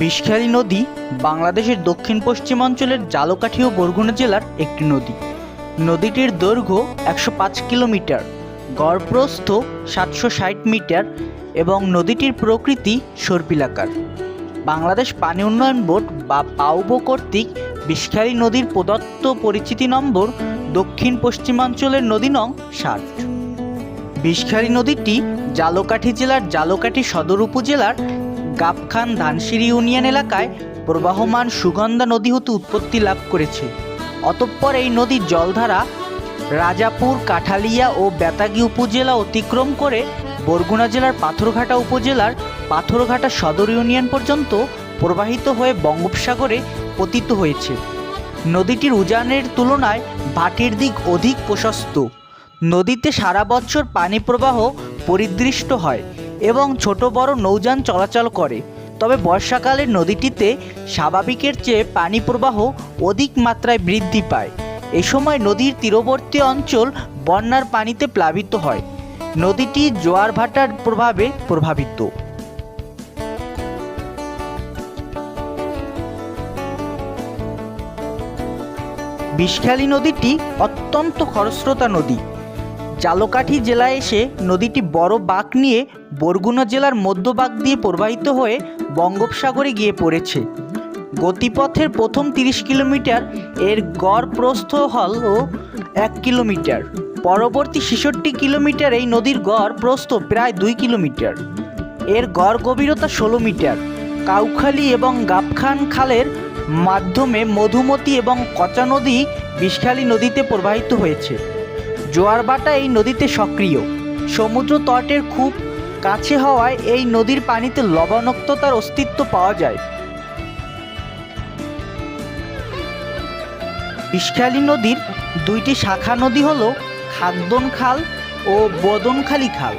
বিষখালী নদী বাংলাদেশের দক্ষিণ পশ্চিমাঞ্চলের জালকাঠি ও বরগুনা জেলার একটি নদী। নদীটির দৈর্ঘ্য একশো পাঁচ কিলোমিটার, গড়প্রস্থ সাতশো ষাট মিটার এবং নদীটির প্রকৃতি সর্পিলাকার। বাংলাদেশ পানি উন্নয়ন বোর্ড বা পাউবো কর্তৃক বিষখালী নদীর প্রদত্ত পরিচিতি নম্বর দক্ষিণ পশ্চিমাঞ্চলের নদী নং ষাট। বিষখালী নদীটি জালকাঠি জেলার জালকাঠি সদর উপজেলার গাবখান ধানসিঁড়ি ইউনিয়ন এলাকায় প্রবাহমান সুগন্ধা নদী হতে উৎপত্তি লাভ করেছে। অতঃপর এই নদীর জলধারা রাজাপুর, কাঠালিয়া ও বেতাগী উপজেলা অতিক্রম করে বরগুনা জেলার পাথরঘাটা উপজেলার পাথরঘাটা সদর ইউনিয়ন পর্যন্ত প্রবাহিত হয়ে বঙ্গোপসাগরে পতিত হয়েছে। নদীটির উজানের তুলনায় ভাটির দিক অধিক প্রশস্ত। নদীতে সারা বছর পানি প্রবাহ পরিদৃষ্ট হয়। এবং ছোট বড় নৌযান চলাচল করে। তবে বর্ষাকালে নদীটিতে স্বাভাবিকের চেয়ে পানি প্রবাহ অধিক মাত্রায় বৃদ্ধি পায়। এ সময় নদীর তীরবর্তী অঞ্চল বন্যার পানিতে প্লাবিত হয়। নদীটি জোয়ার ভাটার প্রভাবে প্রভাবিত। বিষখালী নদীটি অত্যন্ত খরস্রোতা নদী। জালকাঠি জেলায় এসে নদীটি বড় বাঁক নিয়ে বরগুনা জেলার মধ্যবাগ দিয়ে প্রবাহিত হয়ে বঙ্গোপসাগরে গিয়ে পড়েছে। গতিপথের প্রথম তিরিশ কিলোমিটার এর গড় প্রস্থ হল এক কিলোমিটার। পরবর্তী ছেষট্টি কিলোমিটার এই নদীর গড় প্রস্থ প্রায় দুই কিলোমিটার। এর গড় গভীরতা ষোলো মিটার। কাউখালী এবং গাবখান খালের মাধ্যমে মধুমতি এবং কচা নদী বিষখালী নদীতে প্রবাহিত হয়েছে। জোয়ারবাটা এই নদীতে সক্রিয়। সমুদ্র তটের খুব কাছে হওয়ায় এই নদীর পানিতে লবণাক্ততার অস্তিত্ব পাওয়া যায়। বিষখালী নদীর দুইটি শাখা নদী হল খাগদন খাল ও বদনখালী খাল।